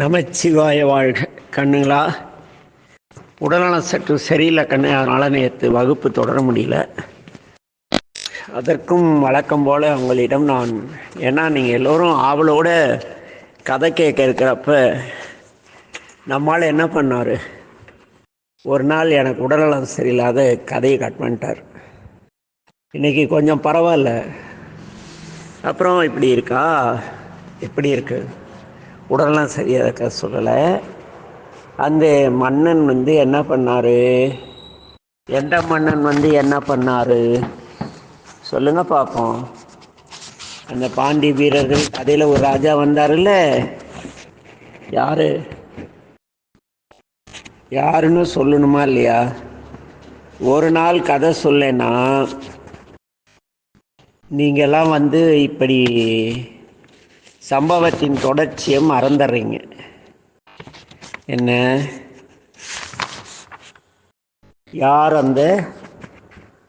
நமச்சிவாய வாழ்க. கண்ணுங்களா உடல்நலம் சற்று சரியில்லை கண்ணு அதனால் நேற்று வகுப்பு தொடர முடியல. அதற்கும் வழக்கம் போல் உங்களிடம் நான் ஏன்னா நீங்கள் எல்லோரும் ஆவலோட கதை கேட்க இருக்கிறப்ப நம்மால் என்ன பண்ணார்? ஒரு நாள் எனக்கு உடல்நலம் சரியில்லாத கதையை கட் பண்ணிட்டார். இன்றைக்கி கொஞ்சம் பரவாயில்ல. அப்புறம் இப்படி இருக்கா? எப்படி இருக்குது உடலாம் சரியாக இருக்க சொல்லலை. அந்த மன்னன் வந்து என்ன பண்ணார்? எந்த மன்னன் வந்து என்ன பண்ணார்? சொல்லுங்க பார்ப்போம் அந்த பாண்டி வீரர்கள் கதையில் ஒரு ராஜா வந்தார்ல யார்? யாருன்னு சொல்லணுமா இல்லையா? ஒரு நாள் கதை சொல்லேன்னா நீங்கள்லாம் வந்து இப்படி சம்பவத்தின் தொடர்ச்சியை மறந்துடுறீங்க. என்ன? யார் அந்த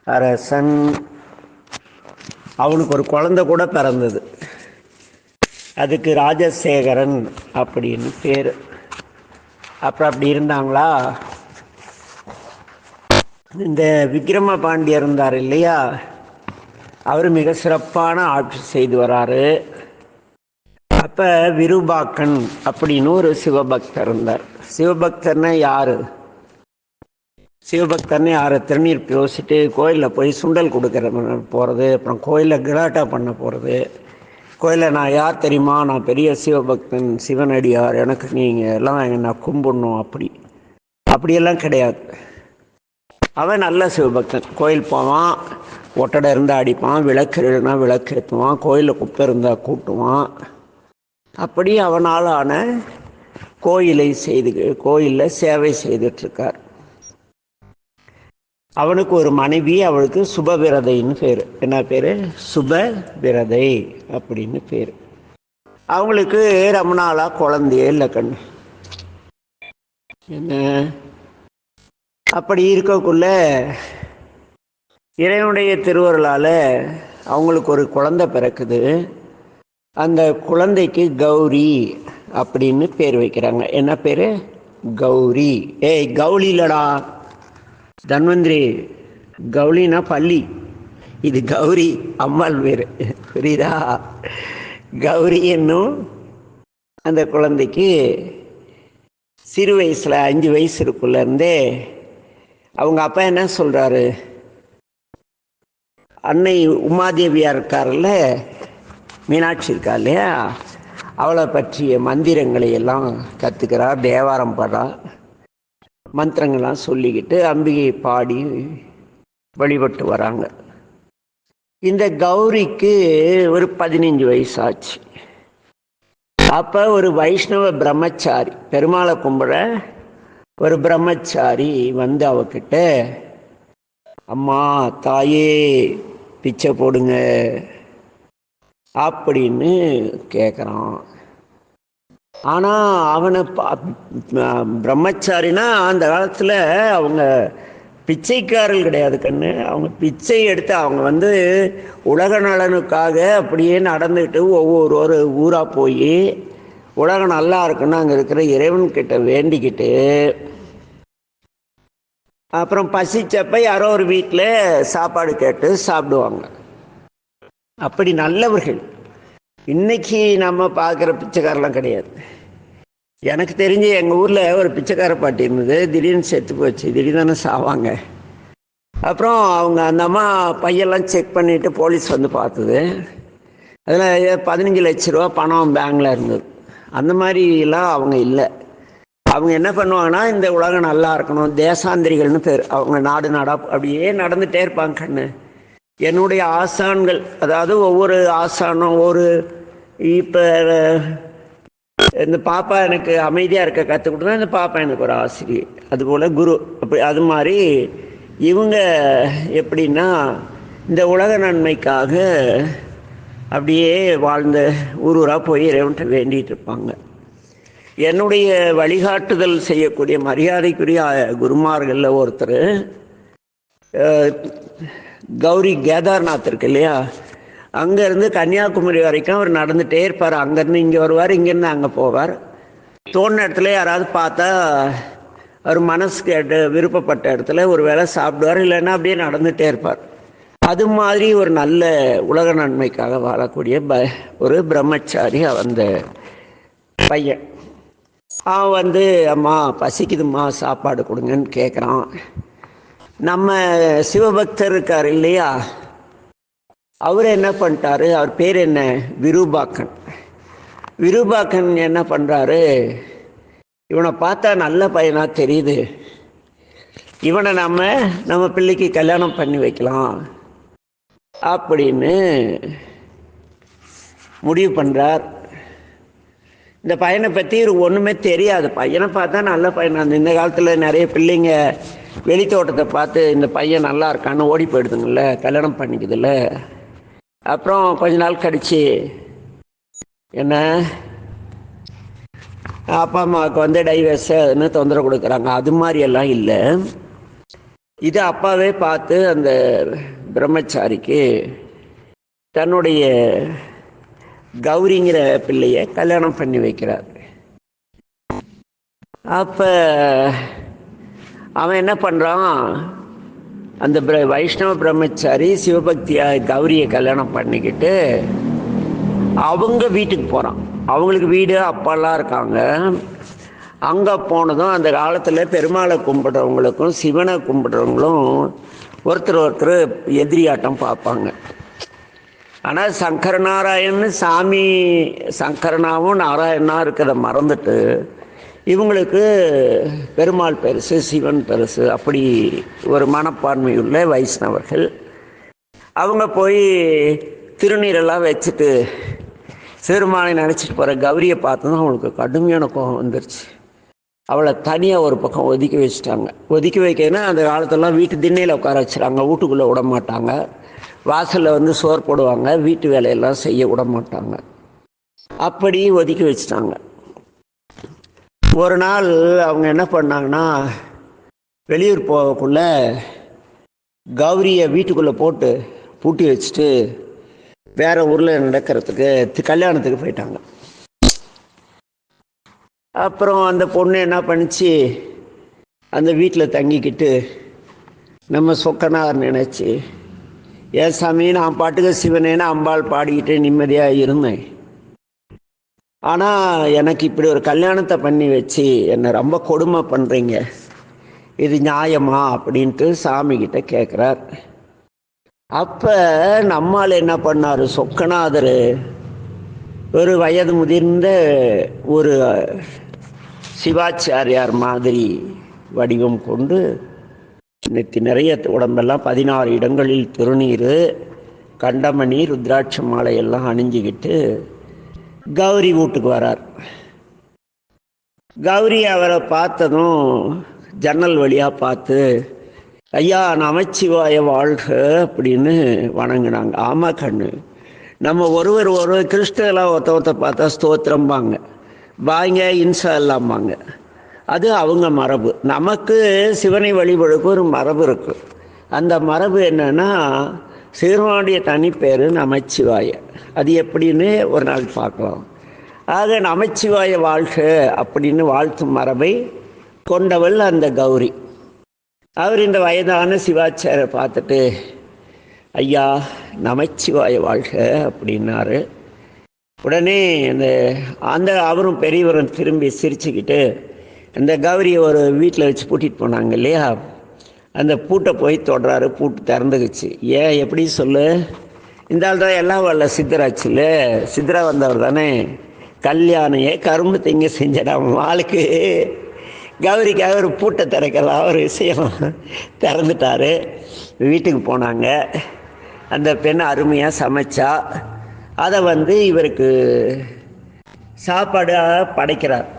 அரசன்? அவனுக்கு ஒரு குழந்தை கூட பிறந்தது. அதுக்கு ராஜசேகரன் அப்படின்னு பேர். அப்புறம் அப்படி இருந்தாங்களா? இந்த விக்ரம பாண்டியர் இருந்தார் இல்லையா? அவர் மிக சிறப்பான ஆட்சி செய்து வராரு. அப்போ விருபாக்கன் அப்படின்னு ஒரு சிவபக்தர் இருந்தார். சிவபக்தர்னா யாரு? சிவபக்தர்னு யார்? திருநீர் யோசிச்சுட்டு கோயிலில் போய் சுண்டல் கொடுக்குற போகிறது அப்புறம் கோயிலில் கிராட்டா பண்ண போகிறது கோயிலில் நான் யார் தெரியுமா? நான் பெரிய சிவபக்தன் சிவனடியார் எனக்கு நீங்கள் எல்லாம் என்னை கும்பிடணும் அப்படி. அப்படியெல்லாம் கிடையாது. அவன் நல்ல சிவபக்தன். கோயில் போவான் ஒட்டடை இருந்தால் அடிப்பான் விளக்கு இல்லைன்னா விளக்கு ஏற்றுவான் கோயிலில் குப்பை இருந்தால் கூட்டுவான். அப்படி அவனாலான கோயிலை செய்து கோயிலில் சேவை செய்துட்ருக்கார். அவனுக்கு ஒரு மனைவி அவளுக்கு சுபவிரதைன்னு பேர். என்ன பேர்? சுபவிரதை அப்படின்னு பேர். அவங்களுக்கு ரொம்ப நாளாக குழந்தையே இல்லை கண்ணு. என்ன? அப்படி இருக்கக்குள்ள இறைவனுடைய திருவருளால் அவங்களுக்கு ஒரு குழந்தை பிறக்குது. அந்த குழந்தைக்கு கௌரி அப்படின்னு பேர் வைக்கிறாங்க. என்ன பேர்? கௌரி. ஏய் கௌலிலடா இல்லடா. தன்வந்திரி கௌலினா பள்ளி. இது கௌரி அம்மாள் பேர். புரியுதா? கௌரி என்னும் அந்த குழந்தைக்கு சிறு வயசில் அஞ்சு வயசு இருக்குள்ளேருந்தே அவங்க அப்பா என்ன சொல்கிறாரு அன்னை உமாதேவியார் இருக்கார்ல மீனாட்சி இருக்கா இல்லையா? அவளை பற்றிய மந்திரங்களை எல்லாம் கற்றுக்கிறார் தேவாரம் பாடுறா. மந்திரங்கள்லாம் சொல்லிக்கிட்டு அம்பிகையை பாடி வழிபட்டு வராங்க. இந்த கௌரிக்கு ஒரு பதினஞ்சு வயசு ஆச்சு அப்போ ஒரு வைஷ்ணவ பிரம்மச்சாரி பெருமாளை கும்பிட ஒரு பிரம்மச்சாரி வந்து அவகிட்ட அம்மா தாயே பிச்சை போடுங்க. அப்படின்னு கேட்குறான் ஆனால் அவனை பிரம்மச்சாரினா அந்த காலத்தில் அவங்க பிச்சைக்காரர்கள் கிடையாது கண்ணு. அவங்க பிச்சை எடுத்து அவங்க வந்து உலக நலனுக்காக அப்படியே நடந்துக்கிட்டு ஒவ்வொரு ஒரு ஊராக போய் உலகம் நல்லா இருக்குன்னு அங்கே இருக்கிற இறைவன்கிட்ட வேண்டிக்கிட்டு அப்புறம் பசிச்சப்ப யாரோ ஒரு வீட்டில் சாப்பாடு கேட்டு சாப்பிடுவாங்க. அப்படி நல்லவர்கள். இன்னைக்கு நம்ம பார்க்குற பிச்சைக்காரெலாம் கிடையாது. எனக்கு தெரிஞ்சு எங்கள் ஊரில் ஒரு பிச்சைக்கார பாட்டி இருந்தது. திடீர்னு செத்து போச்சு. திடீர்னு தானே சாவாங்க. அப்புறம் அவங்க அந்த அம்மா பையெல்லாம் செக் பண்ணிவிட்டு போலீஸ் வந்து பார்த்தது. அதில் பதினஞ்சு லட்ச ரூபா பணம் பேங்கில் இருந்தது. அந்த மாதிரிலாம் அவங்க இல்லை. அவங்க என்ன பண்ணுவாங்கன்னா இந்த உலகம் நல்லா இருக்கணும். தேசாந்திரிகள்னு பேர். அவங்க நாடு நாடாக அப்படியே நடந்துகிட்டே இருப்பாங்க கண்ணு. என்னுடைய ஆசான்கள் அதாவது ஒவ்வொரு ஆசானும் ஒரு இப்போ இந்த பாப்பா எனக்கு அமைதியாக இருக்க கற்றுக் கொடுத்தா இந்த பாப்பா எனக்கு ஒரு ஆசிரியர் அதுபோல் குரு. அப்படி அது மாதிரி இவங்க எப்படின்னா இந்த உலக நன்மைக்காக அப்படியே வாழ்ந்த ஊர் ஊராக போய் இறைவன்ட்ட வேண்டிகிட்டு இருப்பாங்க. என்னுடைய வழிகாட்டுதல் செய்யக்கூடிய மரியாதைக்குரிய குருமார்களில் ஒருத்தர் கௌரி கேதார்நாத் இருக்கு இல்லையா? அங்கேருந்து கன்னியாகுமரி வரைக்கும் அவர் நடந்துகிட்டே இருப்பார். அங்கேருந்து இங்கே வருவார் இங்கேருந்து அங்கே போவார். தோண இடத்துல யாராவது பார்த்தா அவர் மனசு கேட்ட விருப்பப்பட்ட இடத்துல ஒரு வேளை சாப்பிடுவார் இல்லைன்னா அப்படியே நடந்துகிட்டே இருப்பார். அது மாதிரி ஒரு நல்ல உலக நன்மைக்காக வாழக்கூடிய ப ஒரு பிரம்மச்சாரி அந்த பையன். அவன் வந்து அம்மா பசிக்குதும்மா சாப்பாடு கொடுங்கன்னு கேட்குறான் நம்ம சிவபக்தர் இருக்கார் இல்லையா? அவர் என்ன பண்ணிட்டாரு? அவர் பேர் என்ன? விருபாக்கன். விருபாக்கன் என்ன பண்ணுறாரு இவனை பார்த்தா நல்ல பையனாக தெரியுது. இவனை நம்ம நம்ம பிள்ளைக்கு கல்யாணம் பண்ணி வைக்கலாம். அப்படின்னு முடிவு பண்ணுறார் இந்த பையனை பற்றி ஒன்றுமே தெரியாது பையனை பார்த்தா நல்ல பையனாக இந்த காலத்தில் நிறைய பிள்ளைங்க வெளித்தோட்டத்தை பார்த்து இந்த பையன் நல்லா இருக்கான்னு ஓடி போயிடுதுங்கள்ல கல்யாணம் பண்ணிக்குதுல்ல. அப்புறம் கொஞ்ச நாள் கழிச்சு என்ன? அப்பா அம்மாவுக்கு வந்து டைவர்ஸுன்னு தொந்தரவு கொடுக்குறாங்க. அது மாதிரி எல்லாம் இல்லை. இது அப்பாவே பார்த்து அந்த பிரம்மச்சாரிக்கு தன்னுடைய கௌரிங்கிற பிள்ளைய கல்யாணம் பண்ணி வைக்கிறார். அப்போ அவன் என்ன பண்ணுறான் அந்த பிர வைஷ்ணவ பிரம்மச்சாரி சிவபக்தியா கௌரியை கல்யாணம் பண்ணிக்கிட்டு அவங்க வீட்டுக்கு போகிறான் அவங்களுக்கு வீடு அப்பாலாம் இருக்காங்க. அங்கே போனதும் அந்த காலத்தில் பெருமாளை கும்பிட்றவங்களுக்கும் சிவனை கும்பிட்றவங்களும் ஒருத்தர் ஒருத்தர் எதிரியாட்டம் பார்ப்பாங்க. ஆனால் சங்கரநாராயணன் சாமி சங்கரனாவும் நாராயணனா இருக்கிறத மறந்துட்டு இவங்களுக்கு பெருமாள் பெருசு சிவன் பெருசு அப்படி ஒரு மனப்பான்மையுள்ள வைஷ்ணவர்கள். அவங்க போய் திருநீரெல்லாம் வச்சுட்டு சிறுமானை நினச்சிட்டு போகிற கௌரியை பார்த்ததும் அவங்களுக்கு கடுமையான கோபம் வந்துருச்சு. அவளை தனியாக ஒரு பக்கம் ஒதுக்கி வச்சுட்டாங்க. ஒதுக்கி வைக்கன்னா அந்த காலத்தெல்லாம் வீட்டு திண்ணையில் உட்கார வச்சுறாங்க. வீட்டுக்குள்ளே விட மாட்டாங்க. வாசலில் வந்து சோறு போடுவாங்க. வீட்டு வேலையெல்லாம் செய்ய விட மாட்டாங்க. அப்படி ஒதுக்கி வச்சுட்டாங்க. ஒரு நாள் அவங்க என்ன பண்ணாங்கன்னா வெளியூர் போகக்குள்ள கௌரியை வீட்டுக்குள்ளே போட்டு பூட்டி வச்சுட்டு வேற ஊரில் நடக்கிறதுக்கு கல்யாணத்துக்கு போயிட்டாங்க. அப்புறம் அந்த பொண்ணு என்ன பண்ணிச்சு அந்த வீட்டில் தங்கிக்கிட்டு நம்ம சொக்கனார் நினச்சி ஏன் சாமி நான் பாட்டுக்கு சிவனேன்னு அம்பாள் பாடிக்கிட்டு நிம்மதியாக இருந்தேன். ஆனால் எனக்கு இப்படி ஒரு கல்யாணத்தை பண்ணி வச்சு என்னை ரொம்ப கொடுமை பண்ணுறீங்க இது நியாயமா? அப்படின்ட்டு சாமிக்கிட்ட கேட்குறார் அப்போ நம்மால் என்ன பண்ணார்? சொக்கநாதர் ஒரு வயது முதிர்ந்த ஒரு சிவாச்சாரியார் மாதிரி வடிவம் கொண்டு நேற்று நிறைய உடம்பெல்லாம் பதினாறு இடங்களில் திருநீர் கண்டமணி ருத்ராட்ச மாலையெல்லாம் அணிஞ்சிக்கிட்டு கௌரி வீட்டுக்கு வரார். கௌரி அவரை பார்த்ததும் ஜன்னல் வழியாக பார்த்து ஐயா நமச்சிவாய வாழ்க அப்படின்னு வணங்கினாங்க. ஆமா கண்ணு. நம்ம ஒருவர் ஒருவர் கிறிஸ்டெல்லாம் ஒருத்த ஒருத்த பார்த்தா ஸ்தோத்திரம்பாங்க. பாங்க இன்சா எல்லாம்பாங்க. அது அவங்க மரபு. நமக்கு சிவனை வழிபடுக்கு ஒரு மரபு இருக்குது அந்த மரபு என்னன்னா சிறுவனுடைய தனிப்பேர் நமச்சிவாய. அது எப்படின்னு ஒரு நாள் பார்க்கலாம். ஆக நமச்சிவாய வாழ்க அப்படின்னு வாழ்த்தும் மரபை கொண்டவள் அந்த கௌரி. அவர் இந்த வயதான சிவாச்சாரை பார்த்துட்டு ஐயா நமச்சிவாய வாழ்க அப்படின்னாரு. உடனே அந்த அந்த அவரும் பெரியவரும் திரும்பி சிரிச்சுக்கிட்டு அந்த கௌரியை ஒரு வீட்டில் வச்சு பூட்டிகிட்டு போனாங்க இல்லையா? அந்த பூட்டை போய் தொடுறாரு பூட்டு திறந்துக்குச்சு ஏன் எப்படி சொல்லு? இந்த ஆள் தான் எல்லாம் வரல சித்தராச்சுல. சித்தரா வந்தவர் தானே. கல்யாணையே கரும்பு திங்க செஞ்சடாம ஆளுக்கு கௌரிக்காக ஒரு பூட்டை திறக்கலாம் ஒரு விஷயம் திறந்துட்டாரு. வீட்டுக்கு போனாங்க. அந்த பெண் அருமையாக சமைச்சா. அதை வந்து இவருக்கு சாப்பாடாக படைக்கிறார்.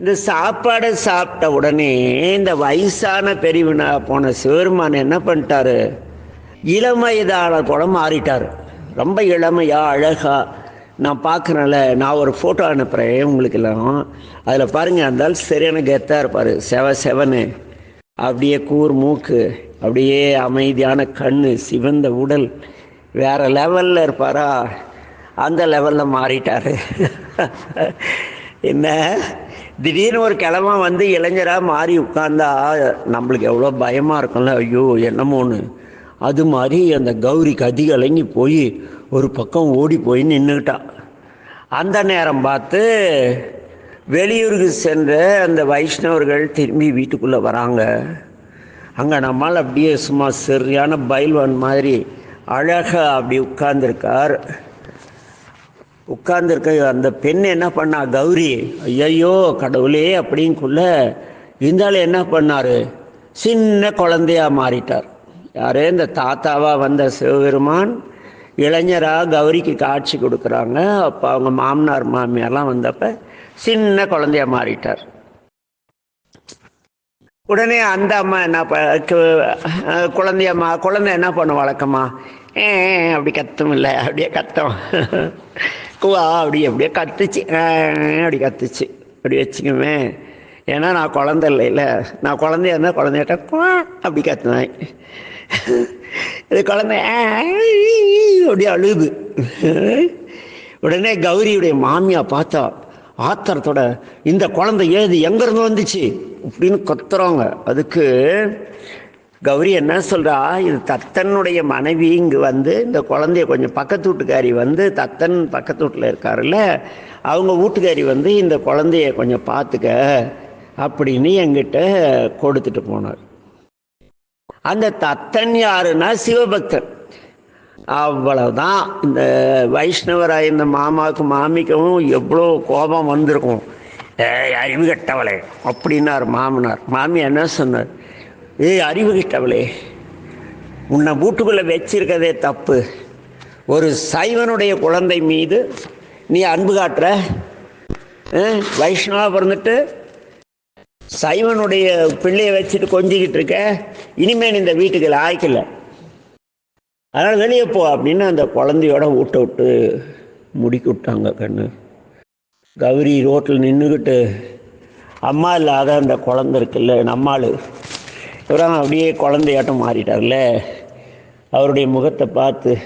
இந்த சாப்பாடை சாப்பிட்ட உடனே இந்த வயசான பெரியவனா போன சிவருமான் என்ன பண்ணிட்டாரு? இளமைதான கூட மாறிட்டார். ரொம்ப இளமையா அழகா. நான் பார்க்குறேன்ல நான் ஒரு ஃபோட்டோ அனுப்புகிறேன் உங்களுக்கு எல்லாம். அதில் பாருங்கள் இருந்தாலும் சரியான கெத்தாக இருப்பார். செவ செவனு அப்படியே கூர் மூக்கு அப்படியே அமைதியான கண் சிவந்த உடல். வேற லெவலில் இருப்பாரா? அந்த லெவலில் மாறிட்டார். என்ன? திடீர்னு ஒரு கிழமை வந்து இளைஞராக மாறி உட்கார்ந்தா நம்மளுக்கு எவ்வளோ பயமாக இருக்கும்ல. ஐயோ என்னமோன்னு அது மாதிரி அந்த கௌரி கதி கலங்கி போய் ஒரு பக்கம் ஓடி போய் நின்றுக்கிட்டா அந்த நேரம் பார்த்து வெளியூருக்கு சென்ற அந்த வைஷ்ணவர்கள் திரும்பி வீட்டுக்குள்ளே வராங்க. அங்கே நம்மால் அப்படியே சும்மா சரியான பைல்வான் மாதிரி அழகாக அப்படி உட்கார்ந்துருக்கார். உட்கார்ந்துருக்க அந்த பெண் என்ன பண்ணா கௌரி ஐயையோ கடவுளே அப்படிங்குள்ள இருந்தாலும் என்ன பண்ணார்? சின்ன குழந்தையா மாறிட்டார். யாரே இந்த தாத்தாவாக வந்த சிவபெருமான் இளைஞராக கௌரிக்கு காட்சி கொடுக்குறாங்க. அப்போ அவங்க மாமனார் மாமியார்லாம் வந்தப்போ சின்ன குழந்தையா மாறிட்டார். உடனே அந்த அம்மா என்ன ப குழந்தையம்மா குழந்தை என்ன பண்ணும் வழக்கமா? ஏ அப்படி கத்தும் இல்லை அப்படியே கத்தம். குவா அப்படி அப்படியே கத்துச்சு. அப்படி கத்துச்சு. அப்படி வச்சுக்கோமே. ஏன்னா நான் குழந்த இல்லைல்ல நான் குழந்தையா இருந்தால் குழந்தையாட்ட குவா அப்படி கத்துனேன் இது குழந்தை அப்படி அழுது. உடனே கௌரியுடைய மாமியா பார்த்தா ஆத்திரத்தோட இந்த குழந்தை ஏது எங்கேருந்து வந்துச்சு? அப்படின்னு கத்துறாங்க. அதுக்கு கௌரி என்ன சொல்றா? இது தத்தனுடைய மனைவி இங்கே வந்து இந்த குழந்தைய கொஞ்சம் பக்கத்து வீட்டுக்காரி வந்து தத்தன் பக்கத்து வீட்டில் இருக்காருல்ல அவங்க வீட்டுக்காரி வந்து இந்த குழந்தைய கொஞ்சம் பார்த்துக்க அப்படின்னு எங்கிட்ட கொடுத்துட்டு போனார். அந்த தத்தன் யாருன்னா சிவபக்தன். அவ்வளவுதான். இந்த வைஷ்ணவராய் இந்த மாமாவுக்கு மாமிக்கும் எவ்வளோ கோபம் வந்திருக்கும். அறிவு கட்டவளே அப்படின்னார் மாமனார். மாமி என்ன சொன்னார்? ஏய் அறிவு கிட்டவளே உன்னை வீட்டுக்குள்ளே வச்சிருக்கதே தப்பு. ஒரு சைவனுடைய குழந்தை மீது நீ அன்பு காட்டுற. வைஷ்ணவா பிறந்துட்டு சைவனுடைய பிள்ளையை வச்சுட்டு கொஞ்சிக்கிட்டு இருக்க. இனிமேல் இந்த வீட்டுக்கு ஆய்க்கல அதனால் வெளியே போ அப்படின்னு அந்த குழந்தையோட ஊட்ட விட்டு முடிக்கி விட்டாங்க கண்ணு. கௌரி ரோட்டில் நின்றுக்கிட்டு அம்மா இல்லாத அந்த குழந்தை இருக்குல்ல நம்மாள் இவரான் அப்படியே குழந்தையாட்டம் மாறிட்டார்ல. அவருடைய முகத்தை பார்த்து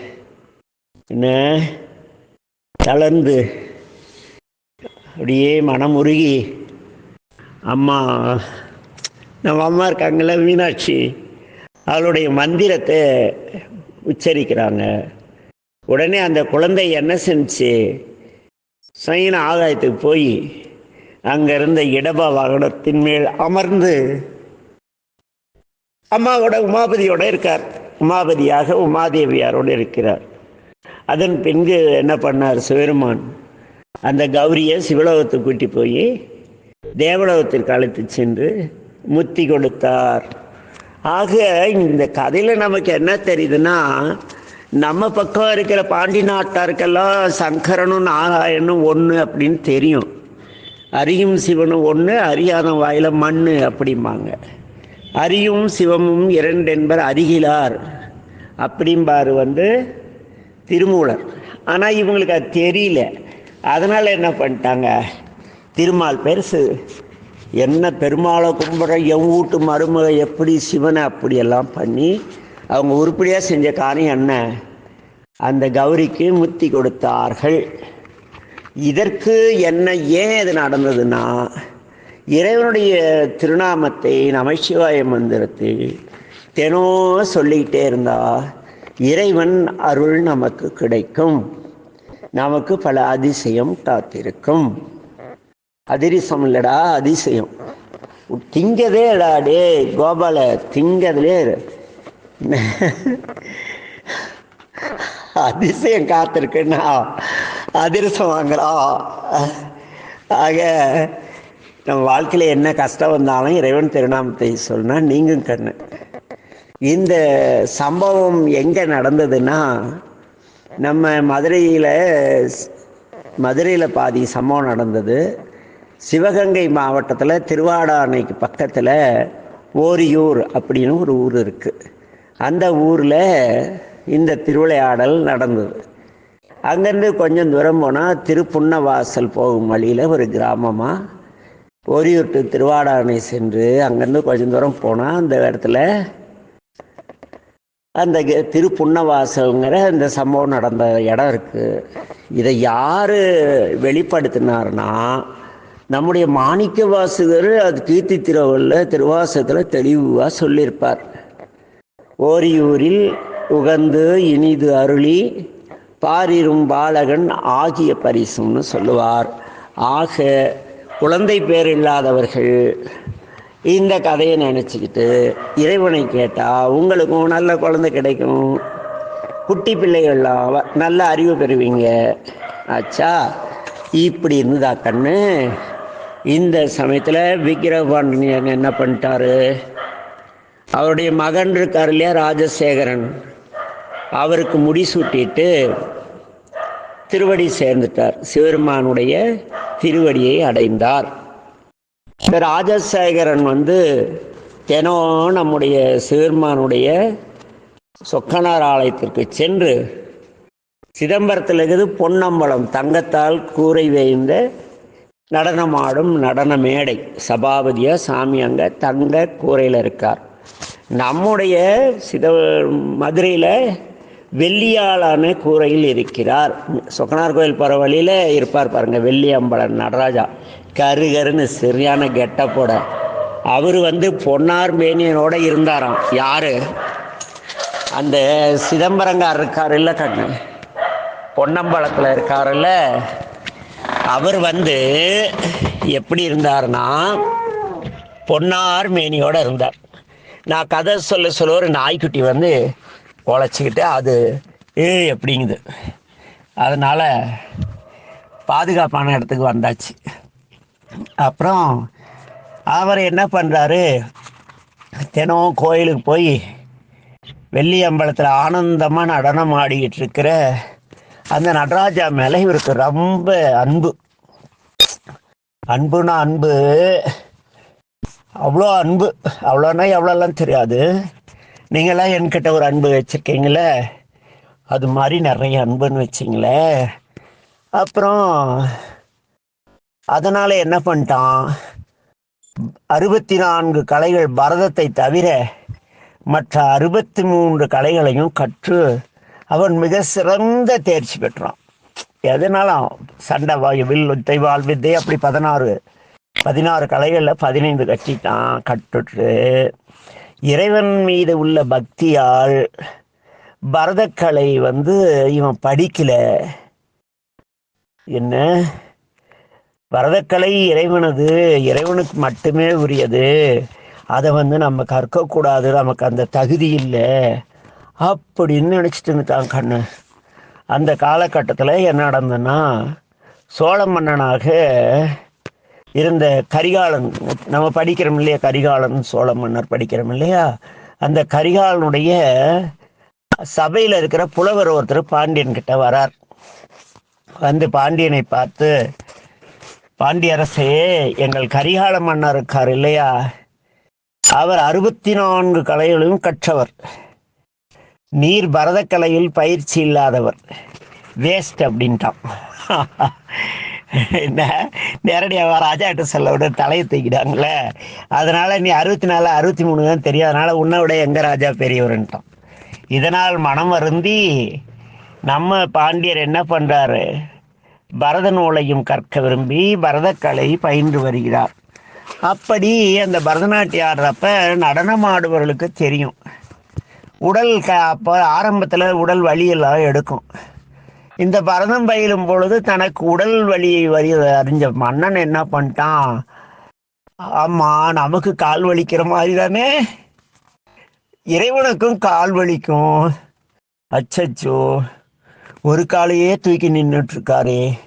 என்ன? தளர்ந்து. அப்படியே மனமுருகி அம்மா நம்ம அம்மா இருக்காங்கல்ல மீனாட்சி. அவளுடைய மந்திரத்தை உச்சரிக்கிறாங்க. உடனே அந்த குழந்தை என்ன செஞ்சுச்சு சைன ஆதாயத்துக்கு போய் அங்கே இருந்த இடப வாகனத்தின் மேல் அமர்ந்து அம்மாவோட உமாபதியோட இருக்கார். உமாபதியாக உமாதேவியாரோடு இருக்கிறார். அதன் பின்பு என்ன பண்ணார் சிவருமான்? அந்த கௌரியை சிவலோகத்தை கூட்டி போய் தேவலோகத்திற்கு அழைத்து சென்று முத்தி கொடுத்தார். ஆக இந்த கதையில் நமக்கு என்ன தெரியுதுன்னா நம்ம பக்கம் இருக்கிற பாண்டி நாட்டாருக்கெல்லாம் சங்கரனும் நாராயணும் ஒன்று அப்படின்னு தெரியும். அரியும் சிவனும் ஒன்று அறியாத வாயில மண் அப்படிம்பாங்க. அரியும் சிவமும் இரண்டென்பர் அருகிலார் அப்படிம்பார் வந்து திருமூலர். ஆனால் இவங்களுக்கு அது தெரியல. அதனால் என்ன பண்ணிட்டாங்க? திருமால் பெருசு என்ன பெருமாளை கும்பிட்ற? என் வீட்டு மருமக எப்படி சிவனை அப்படியெல்லாம் பண்ணி அவங்க உருப்படியாக செஞ்ச காரியம் என்ன? அந்த கௌரிக்கு முத்தி கொடுத்தார்கள். இதற்கு என்ன ஏன் இது நடந்ததுன்னா இறைவனுடைய திருநாமத்தை நமச்சிவாய மந்திரத்தில் தினம் சொல்லிக்கிட்டே இருந்தா இறைவன் அருள் நமக்கு கிடைக்கும். நமக்கு பல அதிசயம் காத்திருக்கும். அதிரிசம் இல்லடா அதிசயம். திங்கதே இல்லடா டே கோபால திங்கதுலே அதிசயம் காத்திருக்குன்னா அதிரசம் வாங்குறா. ஆக நம்ம வாழ்க்கையில் என்ன கஷ்டம் வந்தாலும் இறைவன் திருநாமத்தை சொன்னால் நீங்கும் கண்ணு. இந்த சம்பவம் எங்கே நடந்ததுன்னா நம்ம மதுரையில் மதுரையில் பாதி சம்பவம் நடந்தது. சிவகங்கை மாவட்டத்தில் திருவாடானைக்கு பக்கத்தில் ஓரியூர் அப்படின்னு ஒரு ஊர் இருக்குது அந்த ஊரில் இந்த திருவிளையாடல் நடந்தது. அங்கேருந்து கொஞ்சம் தூரம் போனால் திருப்புன்னவாசல் போகும் வழியில் ஒரு கிராமமாக ஓரியூர் டு திருவாடானை சென்று அங்கேருந்து கொஞ்சம் தூரம் போனால் அந்த இடத்துல அந்த கெ- திருப்புன்னவாசல்ங்கிற இந்த சம்பவம் நடந்த இடம் இருக்குது இதை யார் வெளிப்படுத்தினார்னா நம்முடைய மாணிக்க வாசகர் அது கீர்த்தி திருவள்ள திருவாசகத்தில் தெளிவாக சொல்லியிருப்பார். ஓரியூரில் உகந்து இனிது அருளி பாரிரும் பாலகன் ஆகிய பரிசுன்னு சொல்லுவார். ஆக குழந்தை பேர் இல்லாதவர்கள் இந்த கதையை நினச்சிக்கிட்டு இறைவனை கேட்டால் உங்களுக்கும் நல்ல குழந்தை கிடைக்கும். குட்டி பிள்ளைகள்லாம் நல்ல அறிவு பெறுவீங்க. ஆச்சா இப்படி இருந்ததா கண்ணு? இந்த சமயத்தில் விக்கிரபாண்டியன் என்ன பண்ணிட்டாரு? அவருடைய மகன் இருக்கார் இல்லையா ராஜசேகரன். அவருக்கு முடிசூட்டிட்டு திருவடி சேர்ந்துட்டார். சிவருமானுடைய திருவடியை அடைந்தார். இந்த ராஜசேகரன் வந்து தினம் நம்முடைய சிவருமானுடைய சொக்கனார் ஆலயத்திற்கு சென்று சிதம்பரத்தில் இருக்குது பொன்னம்பலம் தங்கத்தால் கூரை வேய்ந்த நடனமாடும் நடன மேடை சபாபதியாக சாமி அங்கே தங்க கூரையில் இருக்கார். நம்முடைய சித மதுரையில் வெள்ளியாளான கூரையில் இருக்கிறார். சொக்கனார் கோயில் போகிற வழியில் இருப்பார் பாருங்கள் வெள்ளி அம்பலன் நடராஜா. கரு கருன்னு சரியான கெட்டப்போட அவர் வந்து பொன்னார் மேனியனோட இருந்தாராம். யார்? அந்த சிதம்பரங்கார் இருக்கார் இல்லை கண்ணு? பொன்னம்பலத்தில் இருக்காருல்ல அவர் வந்து எப்படி இருந்தார்னா பொன்னார் மேனியோட இருந்தார். நான் கதை சொல்ல சொல்ல ஒரு நாய்க்குட்டி வந்து உழைச்சிக்கிட்டு அது ஏ அப்படிங்குது. அதனால் பாதுகாப்பான இடத்துக்கு வந்தாச்சு. அப்புறம் அவர் என்ன பண்ணுறாரு தினம் கோயிலுக்கு போய் வெள்ளி அம்பலத்தில் ஆனந்தமாக நடனம் ஆடிக்கிட்டு இருக்கிற அந்த நடராஜா மேலே இவருக்கு ரொம்ப அன்பு. அன்புனா அன்பு. அவ்வளோ அன்பு. அவ்வளோனா எவ்வளோலாம் தெரியாது. நீங்களாம் என்கிட்ட ஒரு அன்பு வச்சுருக்கீங்களே? அது மாதிரி நிறைய அன்புன்னு வச்சிங்களே. அப்புறம் அதனால் என்ன பண்ணிட்டான்? அறுபத்தி நான்கு கலைகள் பரதத்தை தவிர மற்ற அறுபத்தி மூன்று கலைகளையும் கற்று அவன் மிக சிறந்த தேர்ச்சி பெற்றான். எதனாலும் சண்டை வாயு வில் வித்தை வாள் வித்தை அப்படி பதினாறு பதினாறு கலைகளில் பதினைந்து கட்டிட்டான் கற்றுட்டு இறைவன் மீது உள்ள பக்தியால் பரதக்கலை வந்து இவன் படிக்கல. என்ன? பரதக்கலை இறைவனது இறைவனுக்கு மட்டுமே உரியது. அதை வந்து நம்ம கற்கக்கூடாது நமக்கு அந்த தகுதி இல்லை. அப்படின்னு நினச்சிட்டு இருந்துட்டான் கண்ணு. அந்த காலகட்டத்தில் என்ன நடந்ததுன்னா சோழ மன்னனாக இருந்த கரிகாலன் நம்ம படிக்கிறோம் இல்லையா? கரிகாலன் சோழ மன்னர் படிக்கிறோம் இல்லையா? அந்த கரிகாலனுடைய சபையில் இருக்கிற புலவர் ஒருத்தர் பாண்டியன் கிட்ட வரார். வந்து பாண்டியனை பார்த்து பாண்டியரசே எங்கள் கரிகால மன்னர் இருக்கார் இல்லையா? அவர் அறுபத்தி நான்கு கலைகளையும் கற்றவர். நீர் பரதக்கலையில் பயிற்சி இல்லாதவர். வேஸ்ட் அப்படின்ட்டான். நேரடியாக ராஜாட்ட சொல்ல விட தலையை தூக்கிட்டாங்களே அதனால நீ அறுபத்தி நாலு அறுபத்தி மூணு தான் தெரியும். அதனால உன்னை விட எங்க ராஜா பெரியவர்ன்ட்டான். இதனால் மனம் வருந்தி நம்ம பாண்டியர் என்ன பண்றாரு? பரத நூலையும் கற்க விரும்பி பரதக்கலை பயின்று வருகிறார். அப்படி அந்த பரதநாட்டியம் ஆடுறப்ப நடனம் ஆடுபவர்களுக்கு தெரியும். உடல் க அப்போ ஆரம்பத்தில் உடல் வலியெல்லாம் எடுக்கும். இந்த பரதம் பயிலும் பொழுது தனக்கு உடல் வலியை வரி அறிஞ்ச மன்னன் என்ன பண்ணிட்டான்? ஆமா நமக்கு கால் வலிக்கிற மாதிரி தானே இறைவனுக்கும் கால் வலிக்கும். அச்சச்சோ. ஒரு காலையே தூக்கி நின்றுட்டு இருக்காரே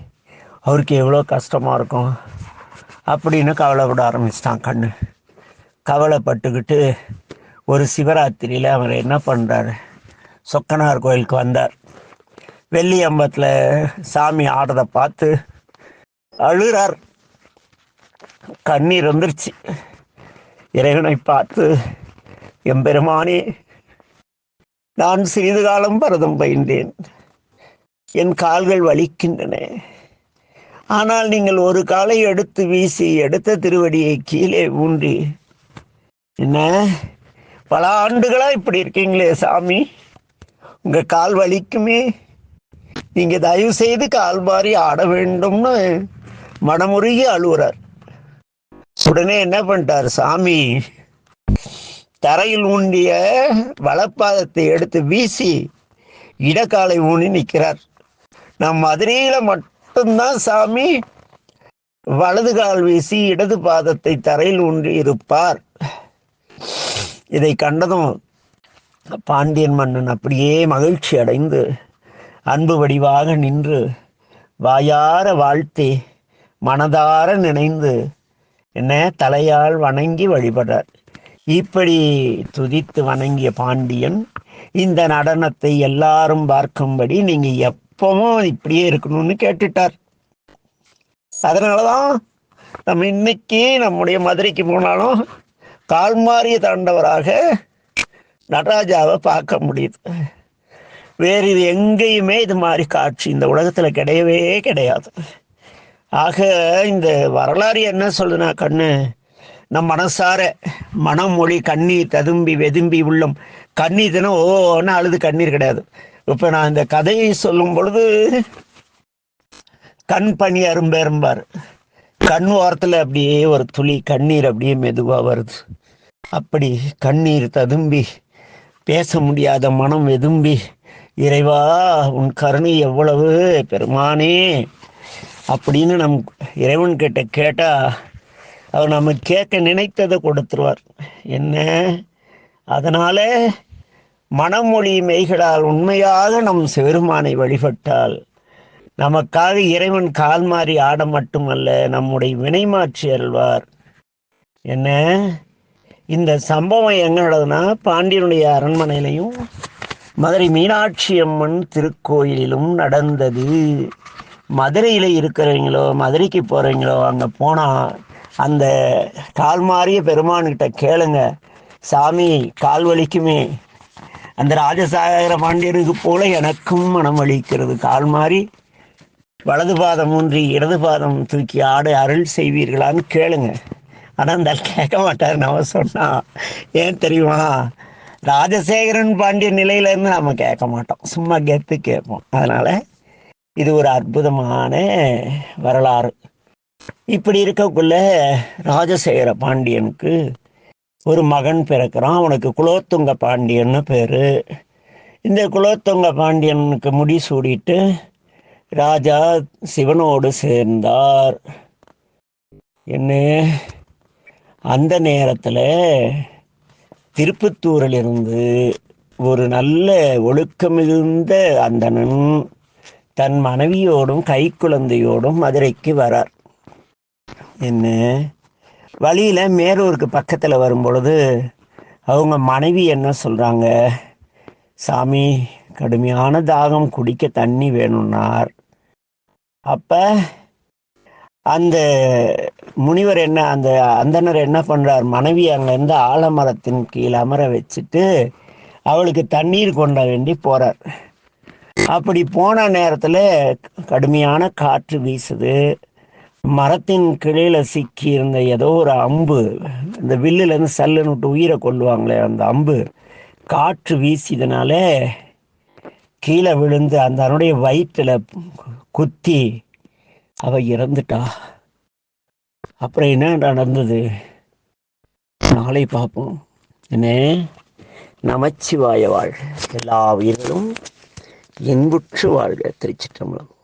அவருக்கு எவ்வளோ கஷ்டமாக இருக்கும். அப்படின்னு கவலைப்பட ஆரம்பிச்சிட்டான் கண்ணு. கவலைப்பட்டுக்கிட்டு ஒரு சிவராத்திரியில் அவர் என்ன பண்ணுறாரு சொக்கனார் கோயிலுக்கு வந்தார். வெள்ளியம்பத்தில் சாமி ஆடுறதை பார்த்து அழுறார். கண்ணீர் வந்துருச்சு. இறைவனை பார்த்து எம்பெருமானே நான் சிறிது காலம் பரதம் பயின்றேன். என் கால்கள் வலிக்கின்றன. ஆனால் நீங்கள் ஒரு காலை எடுத்து வீசி எடுத்த திருவடியை கீழே ஊன்றி என்ன? பல ஆண்டுகளாக இப்படி இருக்கீங்களே சாமி? உங்கள் கால் வலிக்குமே? நீங்க தயவு செய்து கால் மாறி ஆட வேண்டும்னு மனமுருகி அழுகுறார் உடனே என்ன பண்ணிட்டார் சாமி? தரையில் ஊண்டிய வலப்பாதத்தை எடுத்து வீசி இடக்காலை ஊனி நிற்கிறார். நம் மதுரையில மட்டும்தான் சாமி. வலது கால் வீசி இடது பாதத்தை தரையில் ஊன்றி இருப்பார். இதை கண்டதும் பாண்டியன் மன்னன் அப்படியே மகிழ்ச்சி அடைந்து அன்பு வடிவாக நின்று வாயார வாழ்த்தி மனதார நினைந்து என்ன தலையால் வணங்கி வழிபடுறார். இப்படி துதித்து வணங்கிய பாண்டியன் இந்த நடனத்தை எல்லாரும் பார்க்கும்படி நீங்கள் எப்பவும் இப்படியே இருக்கணும்னு கேட்டுட்டார். அதனாலதான் நம்ம இன்னைக்கு நம்முடைய மதுரைக்கு போனாலும் கால்மாரிய தாண்டவராக நடராஜாவை பார்க்க முடியுது. வேறு இது எங்கேயுமே இது மாதிரி காட்சி இந்த உலகத்தில் கிடையவே கிடையாது. ஆக இந்த வரலாறு என்ன சொல்லுதுன்னா கண்ணு நம் மனசார மனம் மொழி கண்ணீர் ததும்பி வெதும்பி உள்ளம். கண்ணீர் தினம் ஓன்னு அழுது கண்ணீர் கிடையாது. இப்போ நான் இந்த கதையை சொல்லும் பொழுது கண் பணி அரும்பெரும்பார். கண் ஓரத்தில் அப்படியே ஒரு துளி கண்ணீர் அப்படியே மெதுவாக வருது. அப்படி கண்ணீர் ததும்பி பேச முடியாத மனம் வெதும்பி இறைவா உன் கருணை எவ்வளவு பெருமானே? அப்படின்னு நம் இறைவன் கிட்ட கேட்டால் அவர் நம்ம கேட்க நினைத்ததை கொடுத்துருவார். என்ன? அதனால் மனமொழி மெய்களால் உண்மையாக நம் சிவருமானை வழிபட்டால் நமக்காக இறைவன் கால் மாறி ஆட மட்டுமல்ல நம்முடைய வினை மாற்றி என்ன? இந்த சம்பவம் எங்க நடந்ததுன்னா பாண்டியனுடைய அரண்மனையிலையும் மதுரை மீனாட்சி அம்மன் திருக்கோயிலிலும் நடந்தது. மதுரையில் இருக்கிறவங்களோ மதுரைக்கு போகிறவங்களோ அங்கே போனால் அந்த கால் மாறிய பெருமான்கிட்ட கேளுங்க. சாமி கால் வலிக்குமே. அந்த ராஜசாகர பாண்டியனுக்கு போல எனக்கும் மனம் வலிக்கிறது. கால் மாறி வலது பாதம் ஊன்றி இடது பாதம் தூக்கி ஆடு அருள் செய்வீர்களான்னு கேளுங்க. ஆனால் அந்த கேட்க மாட்டார் நம்ம சொன்னால் ஏன் தெரியுமா? ராஜசேகரன் பாண்டிய நிலையில இருந்து நம்ம கேட்க மாட்டோம். சும்மா கெத்து கேட்போம். அதனால இது ஒரு அற்புதமான வரலாறு. இப்படி இருக்கக்குள்ள ராஜசேகர பாண்டியனுக்கு ஒரு மகன் பிறக்கிறான். அவனுக்கு குலோத்துங்க பாண்டியன்னு பேர். இந்த குலோத்துங்க பாண்டியனுக்கு முடி சூடிட்டு ராஜா சிவனோடு சேர்ந்தார். என்ன? அந்த நேரத்தில் திருப்பத்தூரிலிருந்து ஒரு நல்ல ஒழுக்கமிகுந்த அந்தணன் தன் மனைவியோடும் கைக்குழந்தையோடும் மதுரைக்கு வரார். என்ன? வழியில் மேலூருக்கு பக்கத்தில் வரும் பொழுது அவங்க மனைவி என்ன சொல்கிறாங்க சாமி கடுமையான தாகம் குடிக்க தண்ணி வேணும்னார். அப்போ அந்த முனிவர் என்ன அந்த அந்தனர் என்ன பண்ணுறார் மனைவி அங்கேருந்து ஆலமரத்தின் கீழ் அமர வச்சுட்டு அவளுக்கு தண்ணீர் கொண்ட வேண்டி போகிறார் அப்படி போன நேரத்தில் கடுமையான காற்று வீசுது. மரத்தின் கிளையில் சிக்கி இருந்த ஏதோ ஒரு அம்பு இந்த வில்லுலேருந்து சல்லுன்னு விட்டு உயிரை கொள்ளுவாங்களே அந்த அம்பு காற்று வீசியதுனால கீழே விழுந்து அந்த அவனுடைய வயிற்றில் குத்தி அவ இறந்துட்டா. அப்புறம் என்ன நடந்தது? நாளை பார்ப்போம். என்ன நமச்சிவாய வாழ் எல்லா உயிர்களும் இன்புற்று வாழ்க. திருச்சிற்றம்பலம்.